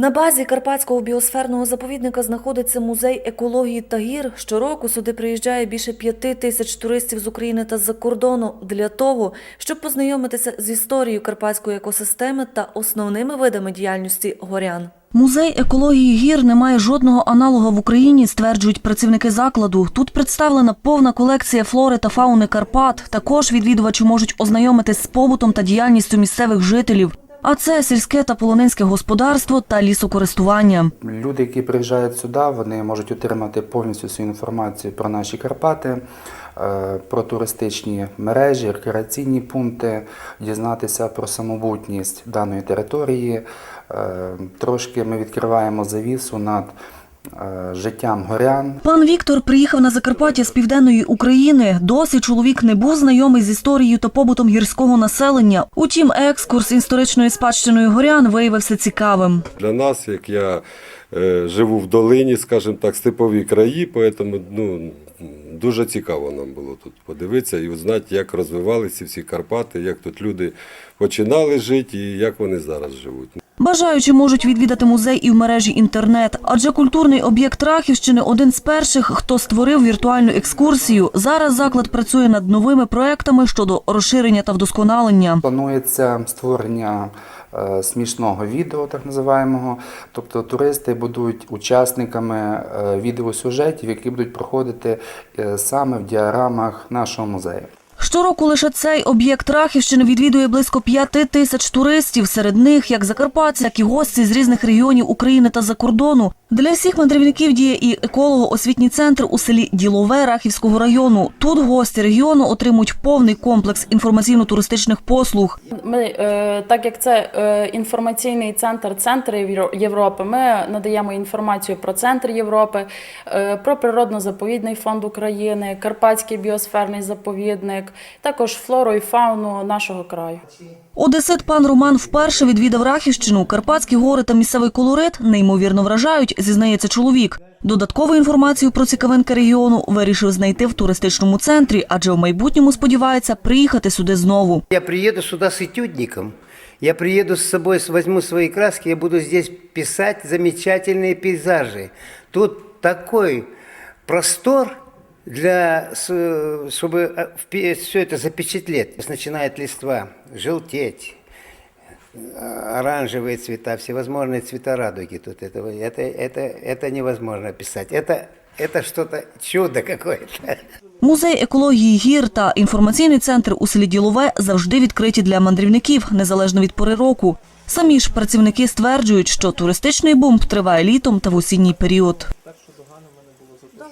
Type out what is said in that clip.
На базі Карпатського біосферного заповідника знаходиться музей екології та гір. Щороку сюди приїжджає більше п'яти тисяч туристів з України та з-за кордону для того, щоб познайомитися з історією карпатської екосистеми та основними видами діяльності горян. Музей екології гір не має жодного аналога в Україні, стверджують працівники закладу. Тут представлена повна колекція флори та фауни Карпат. Також відвідувачі можуть ознайомитись з побутом та діяльністю місцевих жителів. А це сільське та полонинське господарство та лісокористування. Люди, які приїжджають сюди, вони можуть отримати повністю всю інформацію про наші Карпати, е, про туристичні мережі, рекреаційні пункти, дізнатися про самобутність даної території. Е, Трошки ми відкриваємо завісу над життям горян, Пан Віктор приїхав на Закарпаття з південної України. Досі чоловік не був знайомий з історією та побутом гірського населення. Утім, екскурс історичною спадщиною горян виявився цікавим. Для нас, як я е, живу в долині, скажімо так, степові краї, тому ну, дуже цікаво нам було тут подивитися і узнати, як розвивалися всі Карпати, як тут люди починали жити і як вони зараз живуть. Бажаючі можуть відвідати музей і в мережі інтернет, адже культурний об'єкт Рахівщини один з перших, хто створив віртуальну екскурсію. Зараз заклад працює над новими проектами щодо розширення та вдосконалення. Планується створення е, смішного відео, так називаємо. Тобто туристи будуть учасниками е, відеосюжетів, які будуть проходити е, саме в діарамах нашого музею. Щороку лише цей об'єкт Рахівщини відвідує близько п'яти тисяч туристів. Серед них як закарпатці, так і гості з різних регіонів України та за кордону. Для всіх мандрівників діє і еколого-освітній центр у селі Ділове Рахівського району. Тут гості регіону отримують повний комплекс інформаційно-туристичних послуг. Ми, е, так як це е, інформаційний центр, центр Європи, ми надаємо інформацію про центр Європи, е, про природно-заповідний фонд України, Карпатський біосферний заповідник, також флору і фауну нашого краю. Одесит пан Роман вперше відвідав Рахівщину. Карпатські гори та місцевий колорит неймовірно вражають, зізнається чоловік. Додаткову інформацію про цікавинки регіону вирішив знайти в туристичному центрі, адже в майбутньому сподівається приїхати сюди знову. Я приеду сюда с этюдником, я приеду с собой, с- возьму свои краски, я буду здесь писать замечательные пейзажи. Тут такой простор для, с- чтобы все это запечатлеть. Начинает листва желтеть, э, оранжевые цвета, всевозможные цвета радуги тут этого. Это, это, это невозможно описать. Это, это что-то чудо какое-то. Музей екології гір та інформаційний центр у селі Ділове завжди відкриті для мандрівників, незалежно від пори року. Самі ж працівники стверджують, що туристичний бум триває літом та в осінній період.